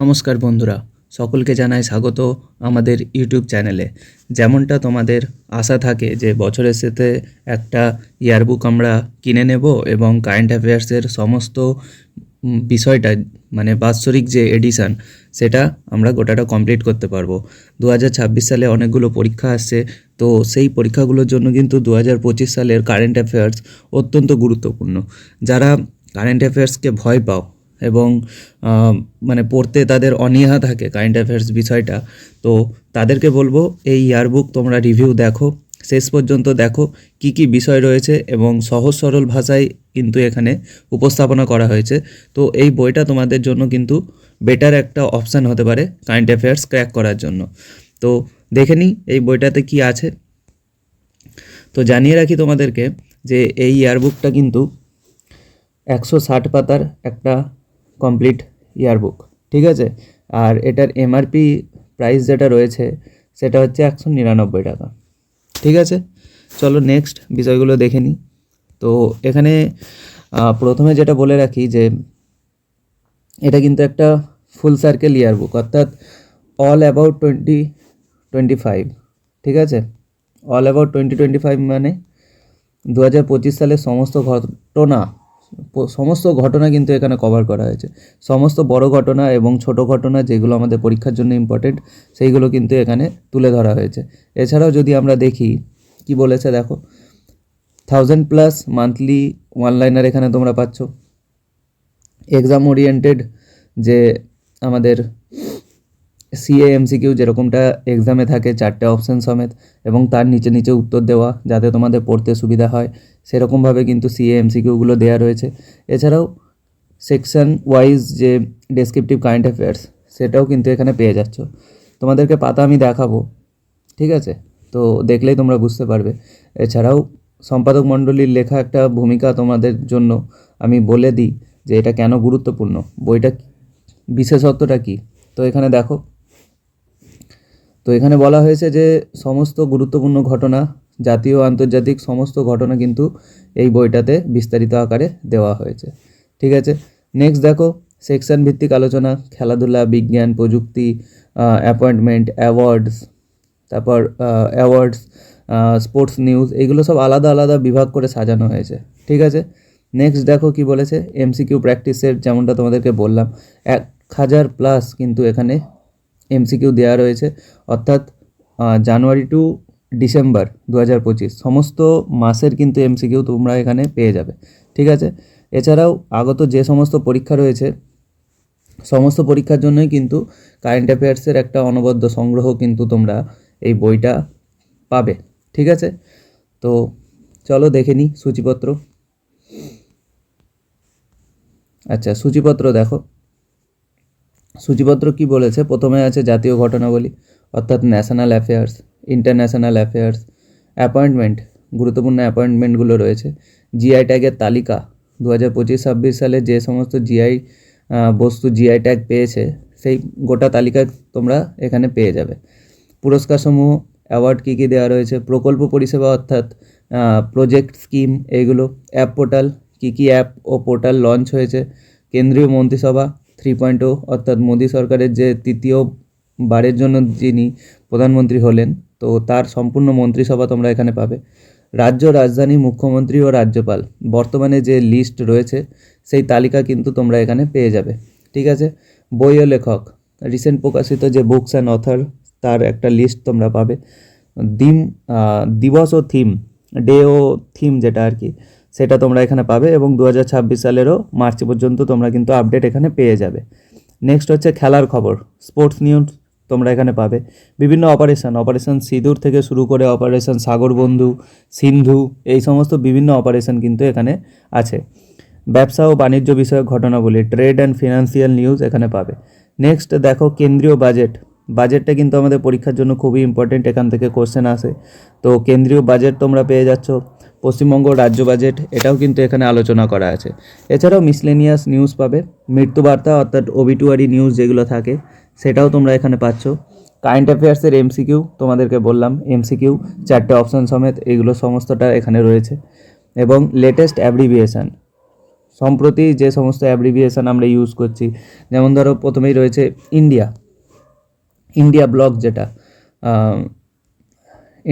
নমস্কার বন্ধুরা, সকলকে জানাই স্বাগত আমাদের ইউটিউব চ্যানেলে। যেমনটা তোমাদের আশা থাকে যে বছরের শেষে একটা ইয়ারবুক আমরা কিনে নেব এবং কারেন্ট অ্যাফেয়ার্সের সমস্ত বিষয়টা মানে বাৎসরিক যে এডিশন, সেটা আমরা গোটাটা কমপ্লিট করতে পারব। দু হাজার ছাব্বিশ সালে অনেকগুলো পরীক্ষা আসছে, তো সেই পরীক্ষাগুলোর জন্য কিন্তু দু হাজার পঁচিশ সালের কারেন্ট অ্যাফেয়ার্স অত্যন্ত গুরুত্বপূর্ণ। যারা কারেন্ট অ্যাফেয়ার্সকে ভয় পাও এবং মানে পড়তে তাদের অনীহা থাকে কারেন্ট অ্যাফেয়ার্স বিষয়টা, তো তাদেরকে বলব এই ইয়ারবুক তোমরা রিভিউ দেখো, শেষ পর্যন্ত দেখো কি কি বিষয় রয়েছে এবং সহজ সরল ভাষায় কিন্তু এখানে উপস্থাপনা করা হয়েছে। তো এই বইটা তোমাদের জন্য কিন্তু বেটার একটা অপশান হতে পারে কারেন্ট অ্যাফেয়ার্স ক্র্যাক করার জন্য। তো দেখে নিই এই বইটাতে কি আছে। তো জানিয়ে রাখি তোমাদেরকে যে এই ইয়ারবুকটা কিন্তু একশো ষাট পাতার একটা কমপ্লিট ইয়ারবুক ঠিক আছে? আর এটার এমআরপি প্রাইস যেটা রয়েছে, সেটা হচ্ছে একশো নিরানব্বই টাকা, ঠিক আছে? চলো নেক্সট বিষয়গুলো দেখে নিই। তো এখানে প্রথমে যেটা বলে রাখি যে, এটা কিন্তু একটা ফুল সার্কেল ইয়ারবুক অর্থাৎ all about twenty twenty five ঠিক আছে? All about twenty twenty five মানে দু হাজার পঁচিশ সালের সমস্ত ঘটনা সমস্ত ঘটনা কিন্তু এখানে কভার করা হয়েছে। সমস্ত বড় ঘটনা এবং ছোট ঘটনা যেগুলো আমাদের পরীক্ষার জন্য ইম্পর্টেন্ট সেইগুলো কিন্তু এখানে তুলে ধরা হয়েছে। এছাড়াও যদি আমরা দেখি, কি বলেছে দেখো? Thousand plus monthly one liner এখানে তোমরা পাচ্ছ। এক্সাম ওরিয়েন্টেড যে আমাদের সিএ এমসিকিউ যেরকমটা এক্সামে থাকে, চারটে অপশন সমেত, এবং তার নিচে নিচে উত্তর দেওয়া যাতে তোমাদের পড়তে সুবিধা হয়, সেরকমভাবে কিন্তু সিএ এমসিকিউগুলো দেওয়া রয়েছে। এছাড়াও সেকশন ওয়াইজ যে ডেসক্রিপটিভ কারেন্ট অ্যাফেয়ার্স সেটাও কিন্তু এখানে পেয়ে যাচ্ছ। তোমাদেরকে পাতা আমি দেখাবো, ঠিক আছে? তো দেখলেই তোমরা বুঝতে পারবে। এছাড়াও সম্পাদক মণ্ডলীর লেখা একটা ভূমিকা তোমাদের জন্য আমি বলে দিই যে এটা কেন গুরুত্বপূর্ণ, বইটা বিশেষত্বটা কী? তো এখানে দেখো তো এখানে বলা হয়েছে যে সমস্ত গুরুত্বপূর্ণ ঘটনা, জাতীয় আন্তর্জাতিক সমস্ত ঘটনা কিন্তু এই বইটাতে বিস্তারিত আকারে দেওয়া হয়েছে। ঠিক আছে? নেক্সট দেখো সেকশন ভিত্তিক আলোচনা, খেলাধুলা, বিজ্ঞান, প্রযুক্তি অ্যাপয়েন্টমেন্ট অ্যাওয়ার্ডস তারপর অ্যাওয়ার্ডস স্পোর্টস নিউজ এগুলো সব আলাদা আলাদা বিভাগ করে সাজানো হয়েছে। ঠিক আছে? নেক্সট দেখো কি বলেছে এমসিকিউ প্র্যাকটিসের যেমনটা তোমাদেরকে বললাম, এক হাজার প্লাস কিন্তু এখানে এমসিকিউ দেওয়া রয়েছে। অর্থাৎ জানুয়ারি টু ডিসেম্বর দু হাজার পঁচিশ, সমস্ত মাসের কিন্তু এমসিকিউ তোমরা এখানে পেয়ে যাবে। ঠিক আছে? এছাড়াও আগত যে সমস্ত পরীক্ষা রয়েছে, সমস্ত পরীক্ষার জন্যই কিন্তু কারেন্ট অ্যাফেয়ার্সের একটা অনবদ্য সংগ্রহ কিন্তু তোমরা এই বইটা পাবে। ঠিক আছে? তো চলো দেখে নিই সূচিপত্র। আচ্ছা সূচিপত্র দেখো। সূচিপত্র কি বলেছে? প্রথমে আছে জাতীয় ঘটনাবলী, অর্থাৎ national affairs international affairs appointment গুরুত্বপূর্ণ অ্যাপয়েন্টমেন্টগুলো রয়েছে। জিআই ট্যাগের তালিকা দু হাজার পঁচিশ ছাব্বিশ সালে যে সমস্ত জিআই বস্তু জিআই ট্যাগ পেয়েছে, সেই গোটা তালিকা তোমরা এখানে পেয়ে যাবে। পুরস্কারসমূহ অ্যাওয়ার্ড কী কী দেওয়া রয়েছে? প্রকল্প পরিষেবা, অর্থাৎ প্রজেক্ট স্কিম এইগুলো অ্যাপ পোর্টাল কী কী অ্যাপ ও পোর্টাল লঞ্চ হয়েছে? কেন্দ্রীয় মন্ত্রিসভা থ্রি পয়েন্ট ও, অর্থাৎ মোদী সরকারের যে তৃতীয় বারের জন্য যিনি প্রধানমন্ত্রী হলেন, তো তার সম্পূর্ণ মন্ত্রিসভা তোমরা এখানে পাবে। রাজ্য রাজধানী, মুখ্যমন্ত্রী ও রাজ্যপাল, বর্তমানে যে লিস্ট রয়েছে, সেই তালিকা কিন্তু তোমরা এখানে পেয়ে যাবে। ঠিক আছে? বই ও লেখক, রিসেন্ট প্রকাশিত যে বুকস অ্যান্ড অথার, তার একটা লিস্ট তোমরা পাবে। দিম দিবস ও থিম, ডে ও থিম যেটা আর কি সেটা তোমরা এখানে পাবে এবং দু হাজার ছাব্বিশ সালেরও মার্চ পর্যন্ত তোমরা কিন্তু আপডেট এখানে পেয়ে যাবে। নেক্সট হচ্ছে খেলার খবর। স্পোর্টস নিউজ তোমরা এখানে পাবে। বিভিন্ন অপারেশন অপারেশন সিঁদুর থেকে শুরু করে অপারেশন সাগরবন্ধু, সিন্ধু, এই সমস্ত বিভিন্ন অপারেশন কিন্তু এখানে আছে। ব্যবসা ও বাণিজ্য বিষয়ক ঘটনাবলী ট্রেড অ্যান্ড ফিনান্সিয়াল নিউজ এখানে পাবে। নেক্সট দেখো কেন্দ্রীয় বাজেট বাজেটটা কিন্তু আমাদের পরীক্ষার জন্য খুবই ইম্পর্টেন্ট এখান থেকে কোশ্চেন আসে। তো কেন্দ্রীয় বাজেট তোমরা পেয়ে যাচ্ছ। পশ্চিমবঙ্গ রাজ্য বাজেট, এটাও কিন্তু এখানে আলোচনা করা আছে। এছাড়াও মিসলেনিয়াস নিউজ পাবে। মৃত্যুবার্তা অর্থাৎ ওবিটুয়ারি নিউজ যেগুলো থাকে, সেটাও তোমরা এখানে পাচ্ছ। কারেন্ট অ্যাফেয়ার্সের এমসিকিউ তোমাদেরকে বললাম এমসিকিউ চারটে অপশান সমেত এগুলো সমস্তটা এখানে রয়েছে। এবং লেটেস্ট অ্যাব্রিভিয়েশন সম্প্রতি যে সমস্ত অ্যাব্রিভিয়েশন আমরা ইউজ করছি, যেমন ধরো প্রথমেই রয়েছে ইন্ডিয়া ইন্ডিয়া ব্লক যেটা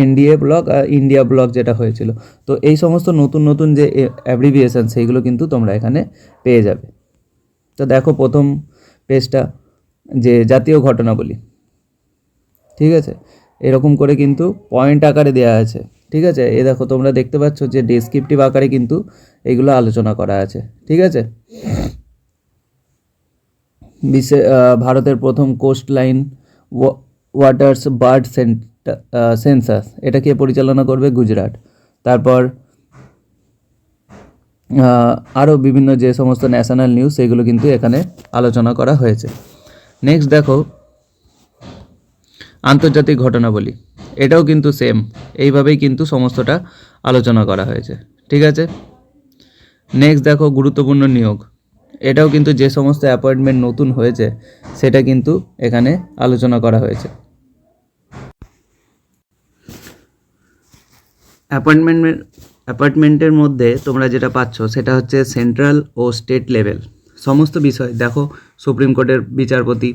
এনডিএ ব্লক আর ইন্ডিয়া ব্লক যেটা হয়েছিল। তো এই সমস্ত নতুন নতুন যে অ্যাব্রিভিয়েশন সেইগুলো কিন্তু তোমরা এখানে পেয়ে যাবে। তো দেখো প্রথম পেজটা যে জাতীয় ঘটনাবলী। ঠিক আছে? এরকম করে কিন্তু পয়েন্ট আকারে দেওয়া আছে। ঠিক আছে? এ দেখো, তোমরা দেখতে পাচ্ছ যে ডেসক্রিপটিভ আকারে কিন্তু এগুলো আলোচনা করা আছে। ঠিক আছে? বিশ্বে ভারতের প্রথম coast line waters bird census এটা কে পরিচালনা করবে? গুজরাট। তারপর আরও বিভিন্ন যে সমস্ত ন্যাশনাল নিউজ সেগুলো কিন্তু এখানে আলোচনা করা হয়েছে। নেক্সট দেখো, আন্তর্জাতিক ঘটনাবলী। এটাও কিন্তু সেম এইভাবেই কিন্তু সমস্তটা আলোচনা করা হয়েছে। ঠিক আছে? নেক্সট দেখো, গুরুত্বপূর্ণ নিয়োগ। এটাও কিন্তু যে সমস্ত অ্যাপয়েন্টমেন্ট নতুন হয়েছে, সেটা কিন্তু এখানে আলোচনা করা হয়েছে। অ্যাপয়েন্টমেন্ট অ্যাপার্টমেন্টের মধ্যে তোমরা যেটা পাচ্ছ, সেটা হচ্ছে সেন্ট্রাল ও স্টেট লেভেল। সমস্ত বিষয়, দেখো, সুপ্রিম কোর্টের বিচারপতি,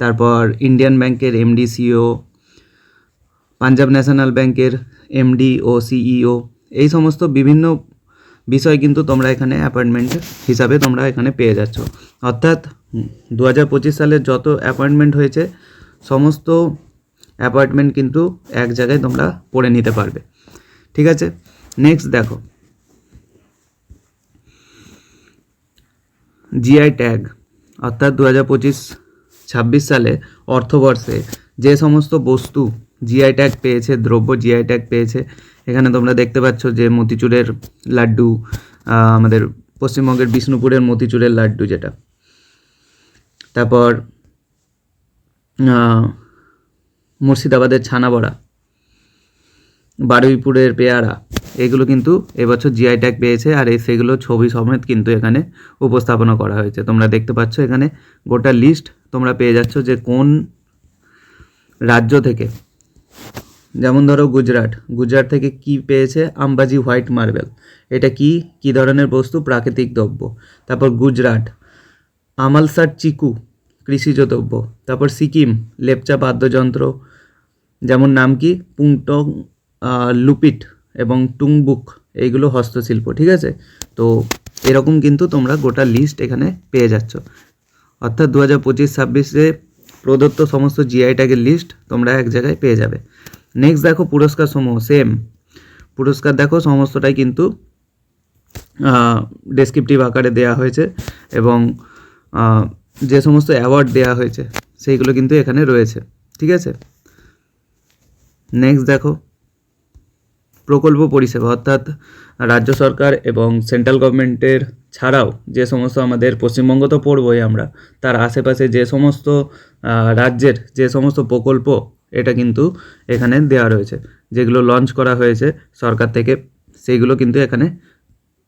তারপর ইন্ডিয়ান ব্যাংকের এমডি সিও পাঞ্জাব ন্যাশনাল ব্যাংকের এমডি ও সিইও, এই সমস্ত বিভিন্ন বিষয় কিন্তু তোমরা এখানে অ্যাপয়েন্টমেন্ট হিসাবে তোমরা এখানে পেয়ে যাচ্ছ। অর্থাৎ দু হাজার পঁচিশ সালের যত অ্যাপয়েন্টমেন্ট হয়েছে, সমস্ত অ্যাপয়েন্টমেন্ট কিন্তু এক জায়গায় তোমরা পড়ে নিতে পারবে। ঠিক আছে? নেক্সট দেখো। জিআই ট্যাগ অর্থাৎ দু হাজার পঁচিশ, ছাব্বিশ সালে অর্থবর্ষে যে সমস্ত বস্তু জিআই ট্যাগ পেয়েছে, দ্রব্য জিআই ট্যাগ পেয়েছে, এখানে তোমরা দেখতে পাচ্ছ যে মতিচুরের লাড্ডু আমাদের পশ্চিমবঙ্গের বিষ্ণুপুরের মতিচুরের লাড্ডু যেটা। তারপর মুর্শিদাবাদের ছানা বড়া বারুইপুরের পেয়ারা। এগুলো কিন্তু এবছর জিআই ট্যাগ পেয়েছে আর এই সেগুলো ছবি সমেত কিন্তু এখানে উপস্থাপনা করা হয়েছে। তোমরা দেখতে পাচ্ছ এখানে গোটা লিস্ট তোমরা পেয়ে যাচ্ছ যে কোন রাজ্য থেকে। যেমন ধরো গুজরাট। গুজরাট থেকে কি পেয়েছে? Ambaji white marble. এটা কি? কি ধরনের বস্তু? প্রাকৃতিক দ্রব্য। তারপর গুজরাট। আমালসার চিকু, কৃষিজ দ্রব্য। তারপর সিকিম, লেপচা বাদ্যযন্ত্র। যেমন নাম কি? পুংটং লুপিট এবং টুংবুক, এইগুলো হস্তশিল্প, ঠিক আছে? তো এরকম কিন্তু তোমরা গোটা লিস্ট এখানে পেয়ে যাচ্ছ। অর্থাৎ দু হাজার পঁচিশ, ছাব্বিশে প্রদত্ত সমস্ত জিআই ট্যাগের লিস্ট তোমরা এক জায়গায় পেয়ে যাবে। নেক্সট দেখো পুরস্কার সমূহ সেম পুরস্কার দেখো সমস্তটাই কিন্তু ডেসক্রিপটিভ আকারে দেওয়া হয়েছে এবং যে সমস্ত অ্যাওয়ার্ড দেওয়া হয়েছে, সেইগুলো কিন্তু এখানে রয়েছে, ঠিক আছে? নেক্সট দেখো প্রকল্প পরিষেবা, অর্থাৎ রাজ্য সরকার এবং সেন্ট্রাল গভর্নমেন্টের ছাড়াও যে সমস্ত আমাদের পশ্চিমবঙ্গ তো পড়বই আমরা, তার আশেপাশে যে সমস্ত রাজ্যের যে সমস্ত প্রকল্প, এটা কিন্তু এখানে দেওয়া রয়েছে, যেগুলো লঞ্চ করা হয়েছে সরকার থেকে, সেইগুলো কিন্তু এখানে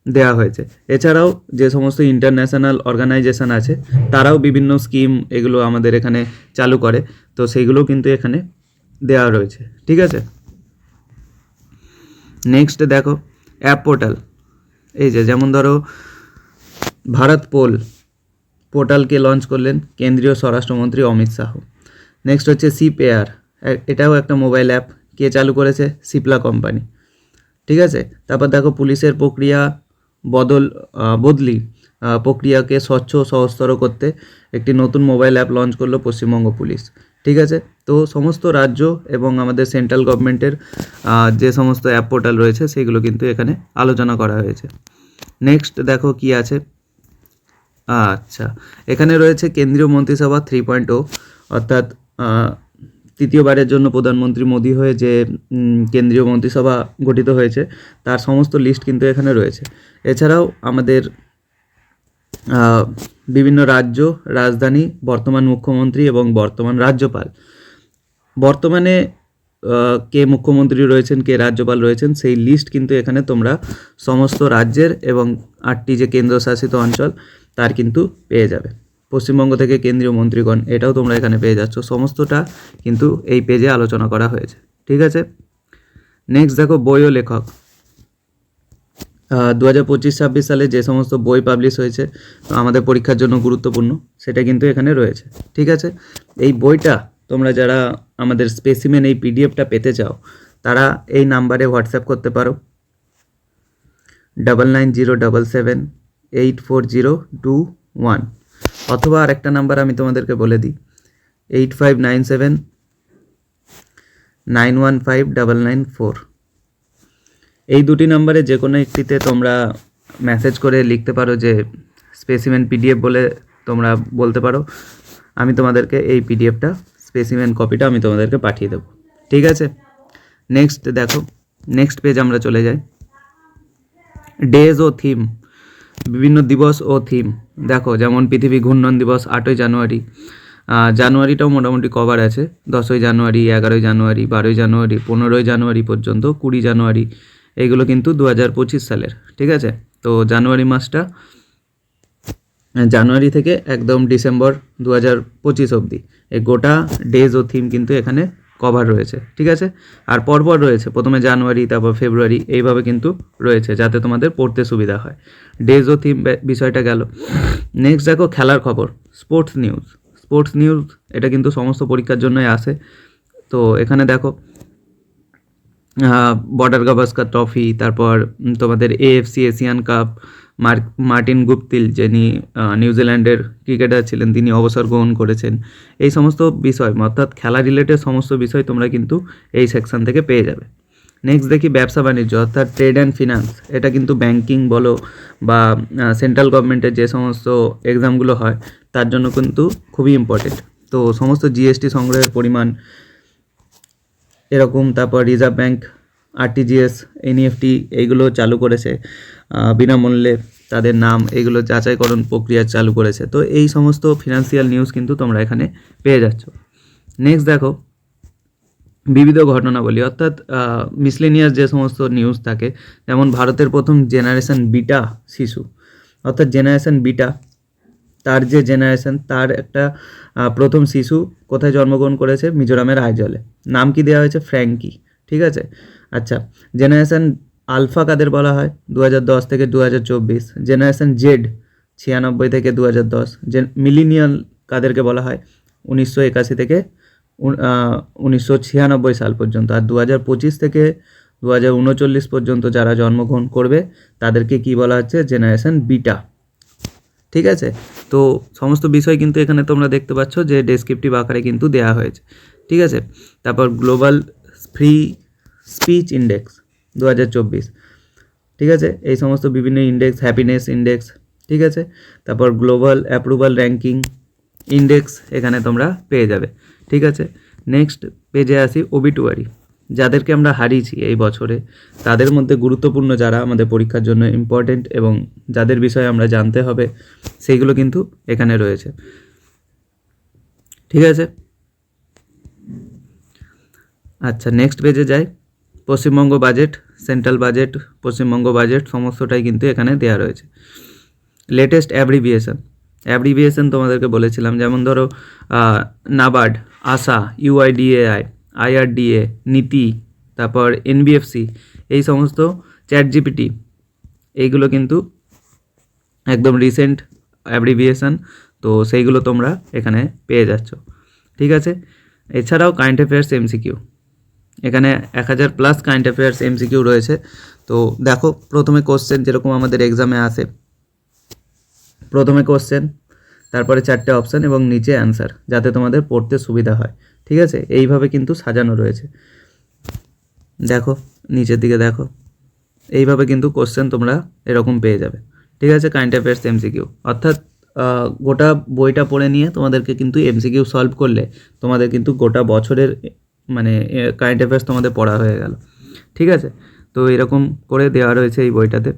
দেওয়া হয়েছে। এছাড়াও যে সমস্ত ইন্টারন্যাশনাল অর্গানাইজেশন আছে, তারাও বিভিন্ন স্কিম এগুলো আমাদের এখানে চালু করে, তো সেইগুলো কিন্তু এখানে দেওয়া রয়েছে, ঠিক আছে? নেক্সট দেখো অ্যাপ পোর্টাল এই যে, যেমন ধরো, ভারত পোল পোর্টালকে লঞ্চ করলেন কেন্দ্রীয় স্বরাষ্ট্রমন্ত্রী অমিত শাহ। নেক্সট হচ্ছে সি পেয়ার এটাও একটা মোবাইল অ্যাপ কে চালু করেছে? সিপলা কোম্পানি ঠিক আছে? তারপর দেখো, পুলিশের প্রক্রিয়া বদল বদলি প্রক্রিয়াকে স্বচ্ছ সহজতর করতে একটি নতুন মোবাইল অ্যাপ লঞ্চ করল পশ্চিমবঙ্গ পুলিশ। ঠিক আছে? তো সমস্ত রাজ্য এবং আমাদের সেন্ট্রাল গভর্নমেন্টের যে সমস্ত অ্যাপ পোর্টাল রয়েছে, সেগুলো কিন্তু এখানে আলোচনা করা হয়েছে। নেক্সট দেখো কি আছে। আচ্ছা এখানে রয়েছে কেন্দ্রীয় মন্ত্রিসভা থ্রি পয়েন্ট ও অর্থাৎ তৃতীয়বারের জন্য প্রধানমন্ত্রী মোদী হয়ে যে কেন্দ্রীয় মন্ত্রিসভা গঠিত হয়েছে, তার সমস্ত লিস্ট কিন্তু এখানে রয়েছে। এছাড়াও আমাদের বিভিন্ন রাজ্য, রাজধানী, বর্তমান মুখ্যমন্ত্রী এবং বর্তমান রাজ্যপাল। বর্তমানে কে মুখ্যমন্ত্রী রয়েছেন, কে রাজ্যপাল রয়েছেন, সেই লিস্ট কিন্তু এখানে তোমরা সমস্ত রাজ্যের এবং আটটি যে কেন্দ্রশাসিত অঞ্চল, তার কিন্তু পেয়ে যাবে। পশ্চিমবঙ্গ থেকে কেন্দ্রীয় মন্ত্রীগণ, এটাও তোমরা এখানে পেয়ে যাচ্ছ। সমস্তটা কিন্তু এই পেজে আলোচনা করা হয়েছে। ঠিক আছে? নেক্সট দেখো বই ও লেখক। দু হাজার পঁচিশ, ছাব্বিশ সালে যে সমস্ত বই পাবলিশ হয়েছে আমাদের পরীক্ষার জন্য গুরুত্বপূর্ণ, সেটা কিন্তু এখানে রয়েছে। ঠিক আছে? এই বইটা তোমরা যারা আমাদের স্পেসিমেন এই পিডিএফটা পেতে চাও, তারা এই নাম্বারে হোয়াটসঅ্যাপ করতে পারো। Double nine zero double seven eight four zero two one অথবা আরেকটা নাম্বার আমি তোমাদেরকে বলে দিই eight five nine seven nine one five double nine four এই দুটি নম্বরে যে কোনো একটিতে তোমরা মেসেজ করে লিখতে পারো যে স্পেসিমেন পিডিএফ বলে তোমরা বলতে পারো। আমি তোমাদেরকে এই পিডিএফটা স্পেসিমেন কপিটা আমি তোমাদেরকে পাঠিয়ে দেবো। ঠিক আছে? নেক্সট দেখো নেক্সট পেজ আমরা চলে যাই। ডেজ ও থিম বিভিন্ন দিবস ও থিম দেখো, যেমন পৃথিবী ঘূর্ণন দিবস আটই জানুয়ারি। জানুয়ারিটাও মোটামুটি কভার আছে। দশই জানুয়ারি, এগারোই জানুয়ারি, বারোই জানুয়ারি, পনেরোই জানুয়ারি পর্যন্ত, কুড়ি জানুয়ারি। এইগুলো কিন্তু দু হাজার পঁচিশ সালের, ঠিক আছে? তো জানুয়ারি মাসটা জানুয়ারি থেকে একদম ডিসেম্বর দু হাজার পঁচিশ অবধি। এই গোটা ডেজ ও থিম কিন্তু এখানে কভার রয়েছে, ঠিক আছে? আর পরপর রয়েছে, প্রথমে জানুয়ারি, তারপর ফেব্রুয়ারি, এইভাবে কিন্তু রয়েছে, যাতে তোমাদের পড়তে সুবিধা হয়। ডেজ ও থিম বিষয়টা গেল। নেক্সট দেখো খেলার খবর স্পোর্টস নিউজ স্পোর্টস নিউজ এটা কিন্তু সমস্ত পরীক্ষার জন্যই আসে। তো এখানে দেখো বর্ডার গাভাস্কার ট্রফি তারপর তোমাদের AFC Asian cup Martin Guptill যিনি নিউজিল্যান্ডের ক্রিকেটার ছিলেন, তিনি অবসর গ্রহণ করেছেন। এই সমস্ত বিষয়, অর্থাৎ খেলা রিলেটেড সমস্ত বিষয় তোমরা কিন্তু এই সেকশন থেকে পেয়ে যাবে। নেক্সট দেখি ব্যবসা বাণিজ্য, অর্থাৎ ট্রেড অ্যান্ড ফিনান্স এটা কিন্তু ব্যাংকিং বলো বা সেন্ট্রাল গভর্নমেন্টের যে সমস্ত এক্সামগুলো হয়, তার জন্য কিন্তু খুবই ইম্পর্টেন্ট তো সমস্ত জিএসটি সংগ্রহের পরিমাণ এরকম, তারপর রিজার্ভ ব্যাংক আরটিজিএস এনইএফটি এইগুলো চালু করেছে বিনামূল্যে তাদের নাম এগুলো যাচাইকরণ প্রক্রিয়া চালু করেছে। তো এই সমস্ত ফিনান্সিয়াল নিউজ কিন্তু তোমরা এখানে পেয়ে যাচ্ছ। নেক্সট দেখো, বিবিধ ঘটনাবলী, অর্থাৎ মিসলেনিয়াস যে সমস্ত নিউজ থাকে, যেমন ভারতের প্রথম জেনারেশন বিটা শিশু, অর্থাৎ জেনারেশন বিটা তার যে জেনারেশন তার একটা প্রথম শিশু কোথায় জন্মগ্রহণ করেছে? মিজোরামের আইজলে। নাম কি দেওয়া হয়েছে? ফ্র্যাঙ্কি। ঠিক আছে? আচ্ছা জেনারেশন আলফা কাদের বলা হয়? দু দশ থেকে দু চব্বিশ। জেনারেশন জেড ছিয়ানব্বই থেকে দু হাজার দশ। জেন মিলিনিয়াল কাদেরকে বলা হয়? উনিশশো একাশি থেকে উনিশশো ছিয়ানব্বই সাল পর্যন্ত। আর দু হাজার পঁচিশ থেকে দু হাজার উনচল্লিশ পর্যন্ত যারা জন্মগ্রহণ করবে, তাদেরকে কি বলা হচ্ছে? জেনারেশন বিটা ঠিক আছে? তো সমস্ত বিষয় কিন্তু এখানে তোমরা দেখতে পাচ্ছ যে ডেসক্রিপটিভ আকারে কিন্তু দেওয়া হয়েছে। ঠিক আছে? তারপর গ্লোবাল ফ্রি স্পিচ ইন্ডেক্স দু হাজার চব্বিশ। ঠিক আছে? এই সমস্ত বিভিন্ন ইন্ডেক্স হ্যাপিনেস ইন্ডেক্স ঠিক আছে? তারপর গ্লোবাল অ্যাপ্রুভাল র্যাঙ্কিং ইন্ডেক্স এখানে তোমরা পেয়ে যাবে। ঠিক আছে? নেক্সট পেজে আসি ওবিটুয়ারি যাদেরকে আমরা হারিয়েছি এই বছরে, তাদের মধ্যে গুরুত্বপূর্ণ যারা আমাদের পরীক্ষার জন্য ইম্পর্টেন্ট এবং যাদের বিষয়ে আমরা জানতে হবে, সেইগুলো কিন্তু এখানে রয়েছে। ঠিক আছে? আচ্ছা নেক্সট পেজে যাই। Paschimbanga budget central budget Paschimbanga budget সমস্তটাই কিন্তু এখানে দেওয়া রয়েছে। লেটেস্ট অ্যাব্রিভিয়েশন অ্যাব্রিভিয়েশন তোমাদেরকে বলেছিলাম, যেমন ধরো নাবার্ড আশা ইউআইডিএআই আইআরডিএ নীতি, তারপর এনবিএফসি এই সমস্ত চ্যাট জিপিটি, এইগুলো কিন্তু একদম রিসেন্ট অ্যাব্রিভিয়েশন তো সেইগুলো তোমরা এখানে পেয়ে যাচ্ছ। ঠিক আছে? এছাড়াও কারেন্ট অ্যাফেয়ার্স এমসিকিউ এখানে এক হাজার প্লাস কারেন্ট অ্যাফেয়ার্স এমসিকিউ রয়েছে। তো দেখো, প্রথমে কোশ্চেন যেরকম আমাদের এক্সামে আসে, প্রথমে কোশ্চেন তারপরে চারটে অপশান এবং নিচে অ্যান্সার যাতে তোমাদের পড়তে সুবিধা হয়। ঠিক আছে? এইভাবে কিন্তু সাজানো রয়েছে। দেখো, নিচের দিকে দেখো। এইভাবে কিন্তু কোশ্চেন তোমরা এরকম পেয়ে যাবে। ঠিক আছে? কারেন্ট অ্যাফেয়ার্স এমসিকিউ অর্থাৎ গোটা বইটা পড়ে নিয়ে তোমাদেরকে কিন্তু এমসিকিউ সলভ করলে তোমাদের কিন্তু গোটা বছরের মানে কারেন্ট অ্যাফেয়ার্স তোমাদের পড়া হয়ে গেল। ঠিক আছে? তো এরকম করে দেওয়া রয়েছে এই বইটাতে।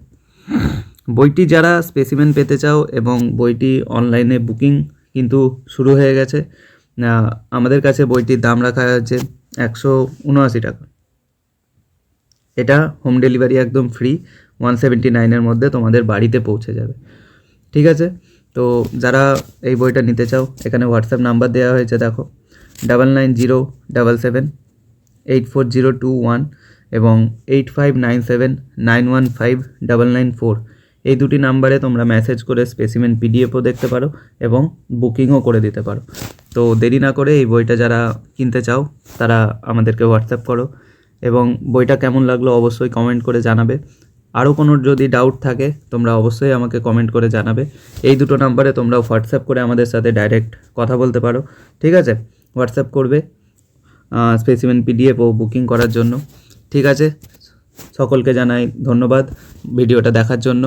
বইটি যারা স্পেসিমেন পেতে চাও এবং বইটি অনলাইনে বুকিং কিন্তু শুরু হয়ে গেছে আমাদের কাছে বইটির দাম রাখা হয়েছে একশো উনআশি টাকা। এটা হোম ডেলিভারি একদম ফ্রি ওয়ান সেভেন্টি নাইনের মধ্যে তোমাদের বাড়িতে পৌঁছে যাবে। ঠিক আছে? তো যারা এই বইটা নিতে চাও, এখানে হোয়াটসঅ্যাপ নাম্বার দেওয়া হয়েছে, দেখো। Double nine zero double seven eight four zero two one এবং eight five nine seven nine one five double nine four এই দুটি নাম্বারে তোমরা মেসেজ করে স্পেসিমেন পিডিএফও দেখতে পারো এবং বুকিংও করে দিতে পারো। তো দেরি না করে এই বইটা যারা কিনতে চাও, তারা আমাদেরকে হোয়াটসঅ্যাপ করো এবং বইটা কেমন লাগল অবশ্যই কমেন্ট করে জানাবে। আরও কোনো যদি ডাউট থাকে, তোমরা অবশ্যই আমাকে কমেন্ট করে জানাবে। এই দুটো নাম্বারে তোমরা হোয়াটসঅ্যাপ করে আমাদের সাথে ডাইরেক্ট কথা বলতে পারো। ঠিক আছে? হোয়াটসঅ্যাপ করবে স্পেসিমেন পিডিএফ ও বুকিং করার জন্য। ঠিক আছে? সকলকে জানাই ধন্যবাদ। ভিডিওটা দেখার জন্য।